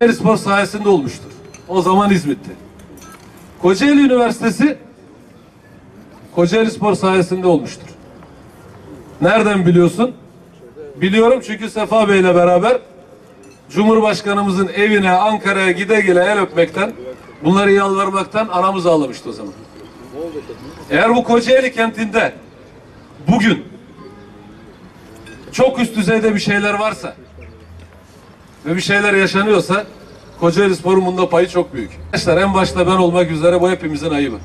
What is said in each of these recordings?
Kocaeli Spor sayesinde olmuştur. O zaman İzmit'ti. Kocaeli Üniversitesi Kocaeli Spor sayesinde olmuştur. Nereden biliyorsun? Biliyorum çünkü Sefa Bey ile beraber Cumhurbaşkanımızın evine Ankara'ya gide gele el öpmekten bunları yalvarmaktan anamız ağlamıştı o zaman. Eğer bu Kocaeli kentinde bugün çok üst düzeyde bir şeyler varsa ve bir şeyler yaşanıyorsa Kocaeli Spor'un bunda payı çok büyük. Arkadaşlar en başta ben olmak üzere bu hepimizin ayıbı.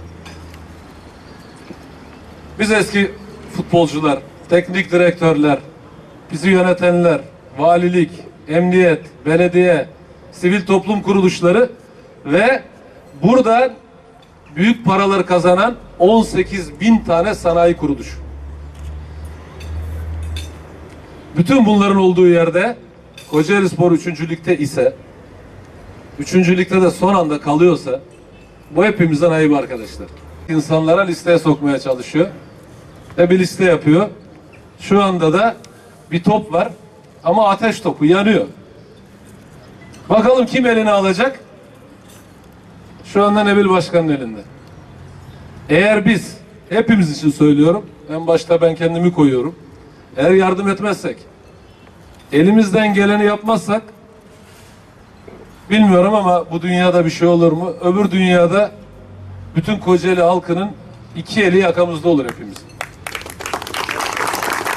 Biz eski futbolcular, teknik direktörler, bizi yönetenler, valilik, emniyet, belediye, sivil toplum kuruluşları ve buradan büyük paralar kazanan 18 bin tane sanayi kuruluşu. Bütün bunların olduğu yerde Kocaeli Spor 3. Lig'de ise 3. Lig'de de son anda kalıyorsa bu hepimizden ayıp arkadaşlar. İnsanlara listeye sokmaya çalışıyor ve bir liste yapıyor. Şu anda da bir top var ama ateş topu yanıyor. Bakalım kim eline alacak? Şu anda Nebil Başkan'ın elinde. Eğer biz hepimiz için söylüyorum. En başta ben kendimi koyuyorum. Eğer yardım etmezsek, elimizden geleni yapmazsak bilmiyorum ama bu dünyada bir şey olur mu? Öbür dünyada bütün Kocaeli halkının iki eli yakamızda olur hepimiz.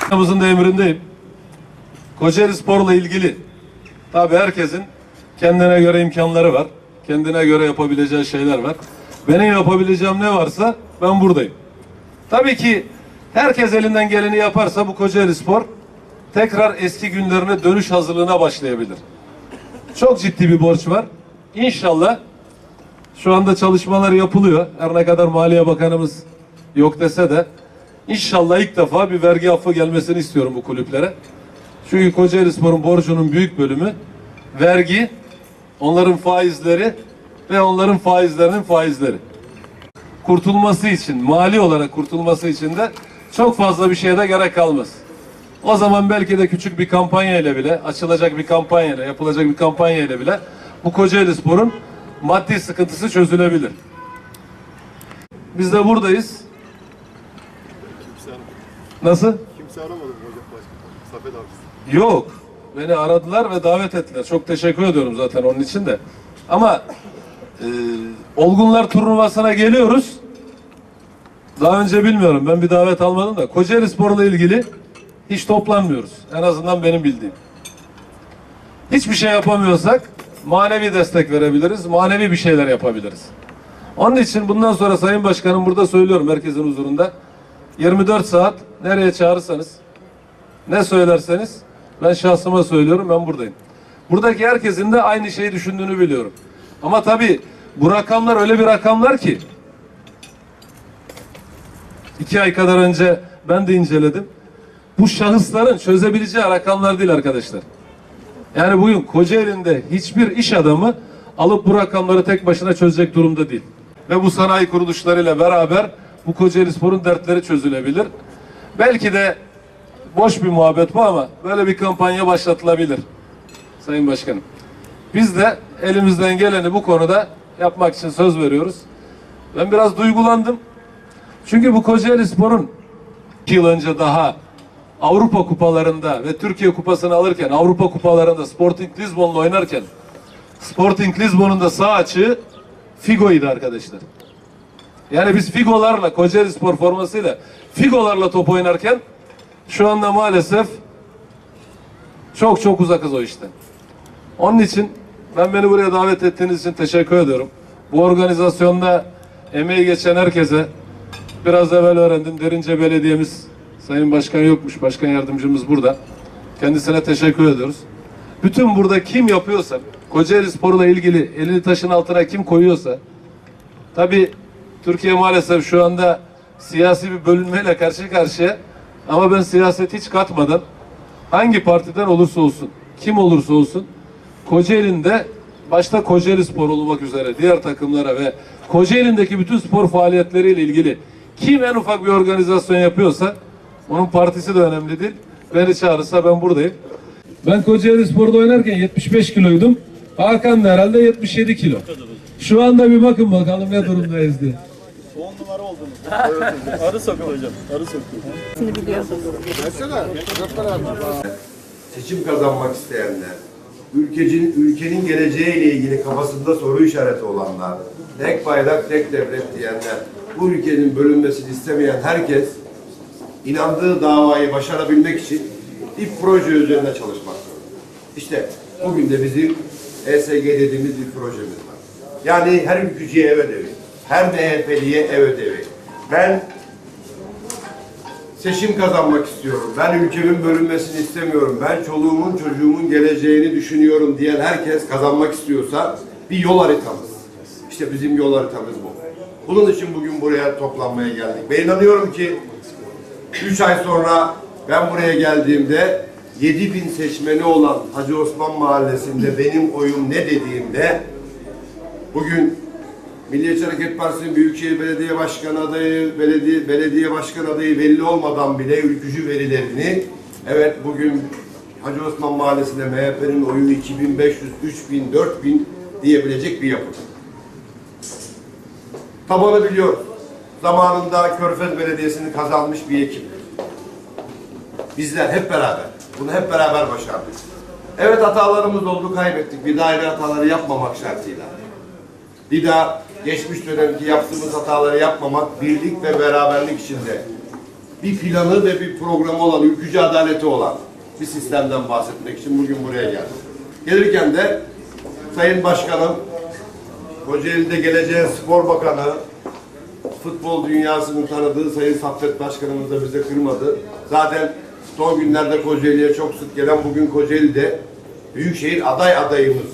Yakamızın da emrindeyim. Kocaeli Spor'la ilgili tabi herkesin kendine göre imkanları var. Kendine göre yapabileceği şeyler var. Benim yapabileceğim ne varsa ben buradayım. Tabii ki herkes elinden geleni yaparsa bu Kocaeli Spor tekrar eski günlerine dönüş hazırlığına başlayabilir. Çok ciddi bir borç var. İnşallah şu anda çalışmalar yapılıyor. Her ne kadar Maliye Bakanımız yok dese de inşallah ilk defa bir vergi affı gelmesini istiyorum bu kulüplere. Çünkü Kocaeli Spor'un borcunun büyük bölümü vergi, onların faizleri ve onların faizlerinin faizleri. Kurtulması için, mali olarak kurtulması için de çok fazla bir şeye de gerek kalmaz. O zaman belki de küçük bir kampanya ile bile, açılacak bir kampanya ile, yapılacak bir kampanya ile bile bu Kocaeli Spor'un maddi sıkıntısı çözülebilir. Biz de buradayız. Nasıl? Kimse aramadı mı hocam başkanım? Safet abisi. Yok. Beni aradılar ve davet ettiler. Çok teşekkür ediyorum zaten onun için de. Ama e, Olgunlar turnuvasına geliyoruz. Daha önce bilmiyorum. Ben bir davet almadım da. Kocaeli Spor'la ilgili hiç toplanmıyoruz. En azından benim bildiğim. Hiçbir şey yapamıyorsak manevi destek verebiliriz. Manevi bir şeyler yapabiliriz. Onun için bundan sonra Sayın Başkanım burada söylüyorum herkesin huzurunda. 24 saat nereye çağırırsanız ne söylerseniz ben şahsıma söylüyorum ben buradayım. Buradaki herkesin de aynı şeyi düşündüğünü biliyorum. Ama tabii bu rakamlar öyle bir rakamlar ki iki ay kadar önce ben de inceledim. Bu şahısların çözebileceği rakamlar değil arkadaşlar. Yani bugün Kocaeli'nde hiçbir iş adamı alıp bu rakamları tek başına çözecek durumda değil. Ve bu sanayi kuruluşlarıyla beraber bu Kocaeli Spor'un dertleri çözülebilir. Belki de boş bir muhabbet bu ama böyle bir kampanya başlatılabilir. Sayın Başkanım. Biz de elimizden geleni bu konuda yapmak için söz veriyoruz. Ben biraz duygulandım. Çünkü bu Kocaeli Spor'un iki yıl önce daha Avrupa kupalarında ve Türkiye kupasını alırken Avrupa kupalarında Sporting Lisbon'la oynarken Sporting Lisbon'un da sağ açığı Figo'ydu arkadaşlar. Yani biz Figo'larla Kocaeli Spor formasıyla Figo'larla top oynarken şu anda maalesef çok çok uzakız o işten. Onun için ben beni buraya davet ettiğiniz için teşekkür ediyorum. Bu organizasyonda emeği geçen herkese biraz evvel öğrendim. Derince Belediye'miz Sayın Başkan yokmuş. Başkan yardımcımız burada. Kendisine teşekkür ediyoruz. Bütün burada kim yapıyorsa, Kocaeli Spor'la ilgili elini taşın altına kim koyuyorsa, tabi Türkiye maalesef şu anda siyasi bir bölünmeyle karşı karşıya ama ben siyaset hiç katmadan hangi partiden olursa olsun, kim olursa olsun Kocaeli'nde başta Kocaeli Spor olmak üzere diğer takımlara ve Kocaeli'ndeki bütün spor faaliyetleriyle ilgili kim en ufak bir organizasyon yapıyorsa onun partisi de önemli değil. Beni çağırırsa ben buradayım. Ben Kocaeli Spor'da oynarken 75 kiloydum. Hakan da herhalde 77 kilo. Şu anda bir bakın bakalım ne durumdayız diye. 10 numara oldunuz. Arı sokul hocam. Arı sokul. seçim kazanmak isteyenler, ülkecin, ülkenin geleceğiyle ilgili kafasında soru işareti olanlar, tek bayrak, tek devlet diyenler, bu ülkenin bölünmesini istemeyen herkes inandığı davayı başarabilmek için bir proje üzerinde çalışmak zorunda. İşte bugün de bizim ESG dediğimiz bir projemiz var. Yani her ülkücüye ev ödevi, her MHP'liye ev ödevi. Ben Seçim kazanmak istiyorum. Ben ülkemin bölünmesini istemiyorum. Ben çoluğumun çocuğumun geleceğini düşünüyorum diyen herkes kazanmak istiyorsa bir yol haritamız. İşte bizim yol haritamız bu. Bunun için bugün buraya toplanmaya geldik. Ben inanıyorum ki 3 ay sonra ben buraya geldiğimde 7 bin seçmeni olan Hacı Osman Mahallesi'nde benim oyum ne dediğimde bugün Milliyetçi Hareket Partisi'nin Büyükşehir Belediye Başkanı adayı, belediye, belediye başkan adayı belli olmadan bile ülkücü verilerini evet bugün Hacı Osman Mahallesi'nde MHP'nin oyu 2500, 3000, 4000 diyebilecek bir yapı. Tabanı biliyor. Zamanında Körfez Belediyesi'ni kazanmış bir ekip. Bizler hep beraber, bunu hep beraber başardık. Evet hatalarımız oldu, kaybettik. Bir daha aynı hataları yapmamak şartıyla. Bir daha geçmiş dönemki yaptığımız hataları yapmamak, birlik ve beraberlik içinde bir planı ve bir programı olan, ülkücü adaleti olan bir sistemden bahsetmek için bugün buraya geldim. Gelirken de Sayın Başkanım, Kocaeli'de geleceğin spor bakanı, futbol dünyasının tanıdığı Sayın Saffet Başkanımız da bize kırmadı. Zaten son günlerde Kocaeli'ye çok sık gelen bugün Kocaeli'de Büyükşehir aday adayımız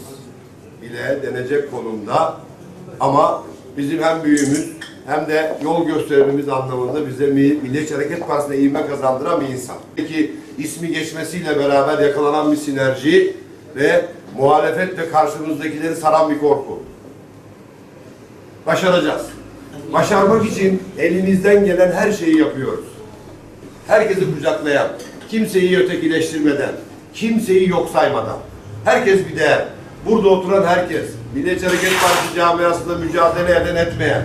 bile denecek konumda. Ama bizim hem büyüğümüz hem de yol gösterimimiz anlamında bize Milli- Milliyetçi Hareket Partisi'ne ivme kazandıran bir insan. Peki ismi geçmesiyle beraber yakalanan bir sinerji ve muhalefet ve karşımızdakileri saran bir korku. Başaracağız. Başarmak için elimizden gelen her şeyi yapıyoruz. Herkesi kucaklayan, kimseyi ötekileştirmeden, kimseyi yok saymadan. Herkes bir değer. Burada oturan herkes, Milliyetçi Hareket Partisi camiasında mücadele eden etmeyen,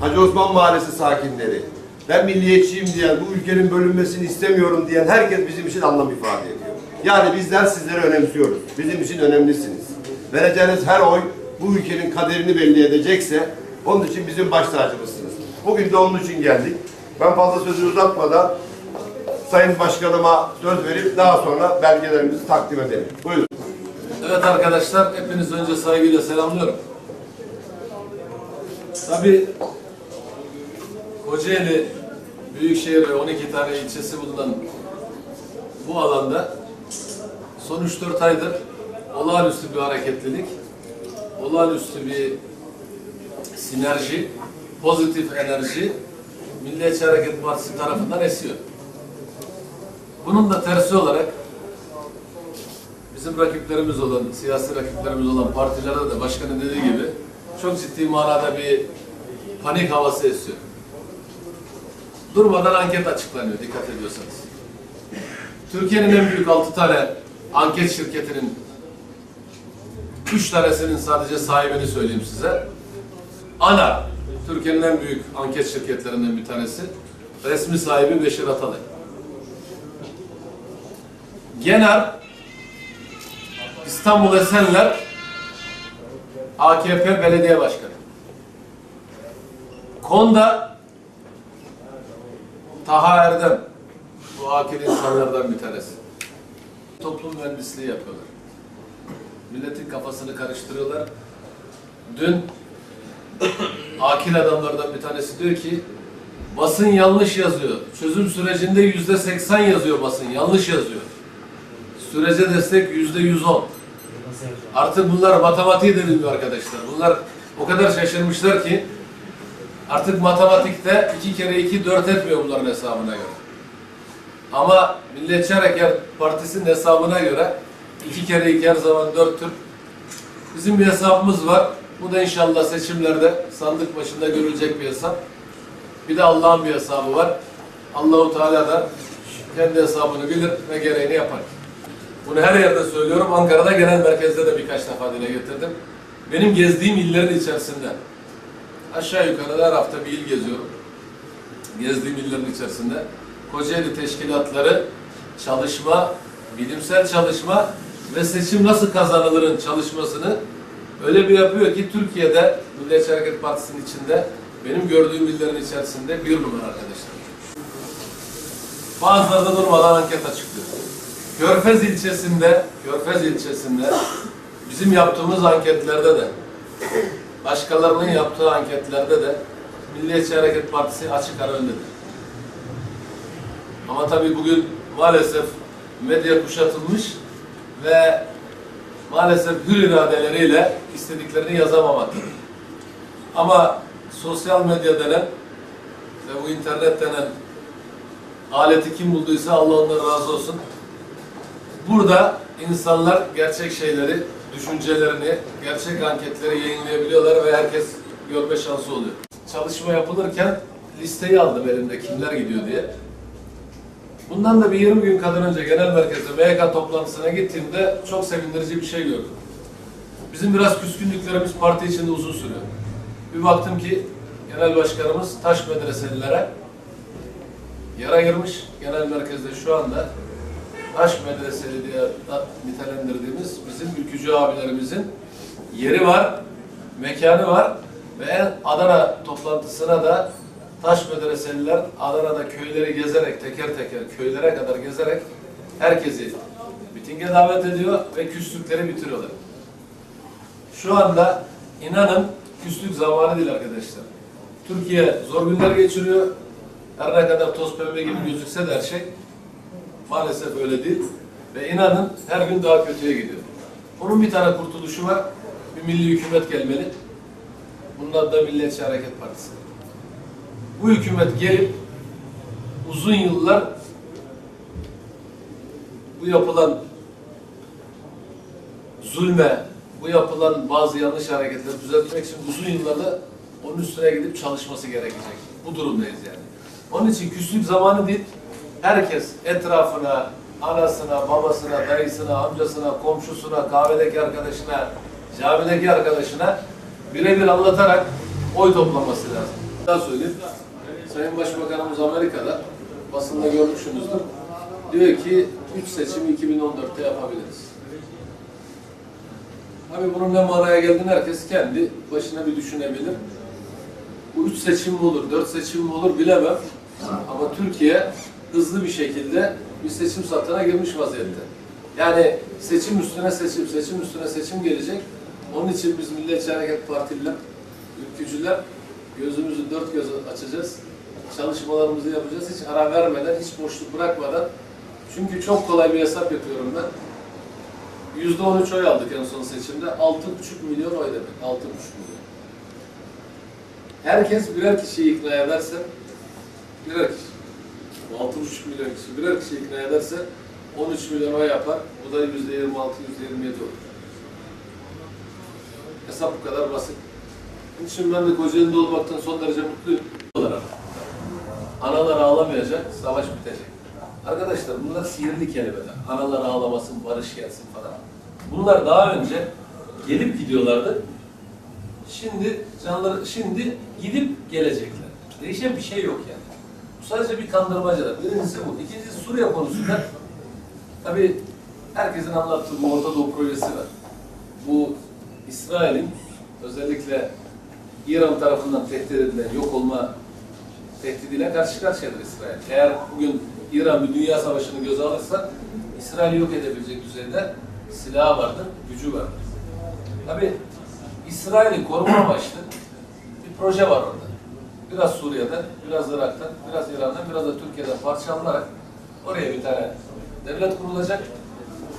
Hacı Osman Mahallesi sakinleri, ben milliyetçiyim diyen, bu ülkenin bölünmesini istemiyorum diyen herkes bizim için anlam ifade ediyor. Yani bizler sizleri önemsiyoruz. Bizim için önemlisiniz. Vereceğiniz her oy bu ülkenin kaderini belli edecekse onun için bizim baş tacımızsınız. Bugün de onun için geldik. Ben fazla sözü uzatmadan Sayın Başkanıma söz verip daha sonra belgelerimizi takdim edelim. Buyurun. Evet arkadaşlar, hepiniz önce saygıyla selamlıyorum. Tabii Kocaeli Büyükşehir ve 12 tane ilçesi bulunan bu alanda son 3-4 aydır olağanüstü bir hareketlilik, olağanüstü bir sinerji, pozitif enerji Milliyetçi Hareket Partisi tarafından esiyor. Bunun da tersi olarak bizim rakiplerimiz olan, siyasi rakiplerimiz olan partilerde de başkanın dediği gibi çok ciddi manada bir panik havası esiyor. Durmadan anket açıklanıyor dikkat ediyorsanız. Türkiye'nin en büyük altı tane anket şirketinin üç tanesinin sadece sahibini söyleyeyim size. ANA, Türkiye'nin en büyük anket şirketlerinden bir tanesi. Resmi sahibi Beşir Atalay. Gener, İstanbul Esenler AKP Belediye Başkanı. Konda Taha Erdem bu akil insanlardan bir tanesi. Toplum mühendisliği yapıyorlar. Milletin kafasını karıştırıyorlar. Dün akil adamlardan bir tanesi diyor ki basın yanlış yazıyor. Çözüm sürecinde yüzde seksen yazıyor basın. Yanlış yazıyor. Sürece destek yüzde yüz on. Artık bunlar matematiği de arkadaşlar. Bunlar o kadar şaşırmışlar ki artık matematikte iki kere iki dört etmiyor bunların hesabına göre. Ama Milliyetçi Hareket Partisi'nin hesabına göre iki kere iki her zaman dörttür. Bizim bir hesabımız var. Bu da inşallah seçimlerde sandık başında görülecek bir hesap. Bir de Allah'ın bir hesabı var. Allahu Teala da kendi hesabını bilir ve gereğini yapar. Bunu her yerde söylüyorum. Ankara'da genel merkezde de birkaç defa dile getirdim. Benim gezdiğim illerin içerisinde aşağı yukarı her hafta bir il geziyorum. Gezdiğim illerin içerisinde Kocaeli teşkilatları çalışma, bilimsel çalışma ve seçim nasıl kazanılırın çalışmasını öyle bir yapıyor ki Türkiye'de Milliyetçi Hareket Partisi'nin içinde benim gördüğüm illerin içerisinde bir numara arkadaşlar. Bazıları da durmadan anket açıklıyor. Körfez ilçesinde, Körfez ilçesinde bizim yaptığımız anketlerde de başkalarının yaptığı anketlerde de Milliyetçi Hareket Partisi açık ara öndedir. Ama tabii bugün maalesef medya kuşatılmış ve maalesef hür iradeleriyle istediklerini yazamamaktadır. Ama sosyal medya denen ve bu internet denen aleti kim bulduysa Allah ondan razı olsun. Burada insanlar gerçek şeyleri, düşüncelerini, gerçek anketleri yayınlayabiliyorlar ve herkes görme şansı oluyor. Çalışma yapılırken listeyi aldım elimde kimler gidiyor diye. Bundan da bir 20 gün kadar önce genel merkezde MYK toplantısına gittiğimde çok sevindirici bir şey gördüm. Bizim biraz küskünlüklerimiz parti içinde uzun sürüyor. Bir baktım ki genel başkanımız taş medreselilere yara girmiş. Genel merkezde şu anda taş medreseli diye nitelendirdiğimiz bizim ülkücü abilerimizin yeri var, mekanı var ve Adana toplantısına da taş medreseliler Adana'da köyleri gezerek teker teker köylere kadar gezerek herkesi mitinge davet ediyor ve küslükleri bitiriyorlar. Şu anda inanın küslük zamanı değil arkadaşlar. Türkiye zor günler geçiriyor. Her ne kadar toz pembe gibi gözükse de her şey maalesef öyle değil. Ve inanın her gün daha kötüye gidiyor. Bunun bir tane kurtuluşu var. Bir milli hükümet gelmeli. Bunun adı da Milliyetçi Hareket Partisi. Bu hükümet gelip uzun yıllar bu yapılan zulme, bu yapılan bazı yanlış hareketleri düzeltmek için uzun yıllarda onun üstüne gidip çalışması gerekecek. Bu durumdayız yani. Onun için küslük zamanı değil, herkes etrafına, anasına, babasına, dayısına, amcasına, komşusuna, kahvedeki arkadaşına, camideki arkadaşına birebir anlatarak oy toplaması lazım. Daha söyleyeyim. Sayın Başbakanımız Amerika'da basında görmüşsünüzdür. Diyor ki 3 seçimi 2014'te yapabiliriz. Tabii bunun ne manaya geldiğini herkes kendi başına bir düşünebilir. Bu üç seçim mi olur, dört seçim mi olur bilemem. Ama Türkiye hızlı bir şekilde bir seçim satına girmiş vaziyette. Yani seçim üstüne seçim, seçim üstüne seçim gelecek. Onun için biz Milliyetçi Hareket Partililer, ülkücüler gözümüzü dört göz açacağız. Çalışmalarımızı yapacağız. Hiç ara vermeden, hiç boşluk bırakmadan. Çünkü çok kolay bir hesap yapıyorum ben. Yüzde on üç oy aldık en son seçimde. Altı buçuk milyon oy demek. Altı buçuk milyon. Herkes birer kişiyi ikna ederse, birer kişi. Altı buçuk milyon kişi birer kişi ikna ederse 13 milyon oy yapar. Bu da yüzde yirmi altı, yüzde yirmi yedi olur. Hesap bu kadar basit. Bunun için ben de Kocaeli'de olmaktan son derece mutluyum. Olarak. Analar ağlamayacak, savaş bitecek. Arkadaşlar bunlar sihirli kelimeler. Analar ağlamasın, barış gelsin falan. Bunlar daha önce gelip gidiyorlardı. Şimdi canları şimdi gidip gelecekler. Değişen bir şey yok yani. Bu sadece bir kandırmacadır. Birincisi bu. İkincisi Suriye konusunda tabii herkesin anlattığı bu Orta Doğu projesi var. Bu İsrail'in özellikle İran tarafından tehdit edilen yok olma tehdidiyle karşı karşıyadır İsrail. Eğer bugün İran bir dünya savaşını göze alırsa İsrail'i yok edebilecek düzeyde silahı vardır, gücü vardır. Tabi İsrail'i koruma amaçlı bir proje var orada. Biraz Suriye'den, biraz Irak'tan, biraz İran'dan, biraz da Türkiye'den parçalanarak oraya bir tane devlet kurulacak.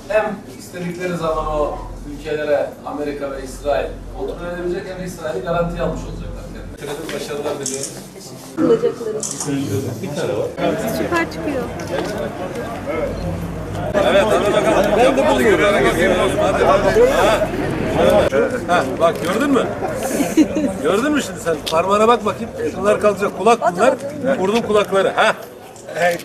Hem istedikleri zaman o ülkelere Amerika ve İsrail kontrol edebilecek hem de İsrail'i garantiye almış olacaklar. kendilerine. Başarılar diliyorum. Bulacakları. Süper çıkıyor. Ha, bak gördün mü? gördün mü şimdi sen? Parmağına bak bakayım. Şunlar kalacak. Kulak bunlar. Vurdun kulakları. Ha? Evet.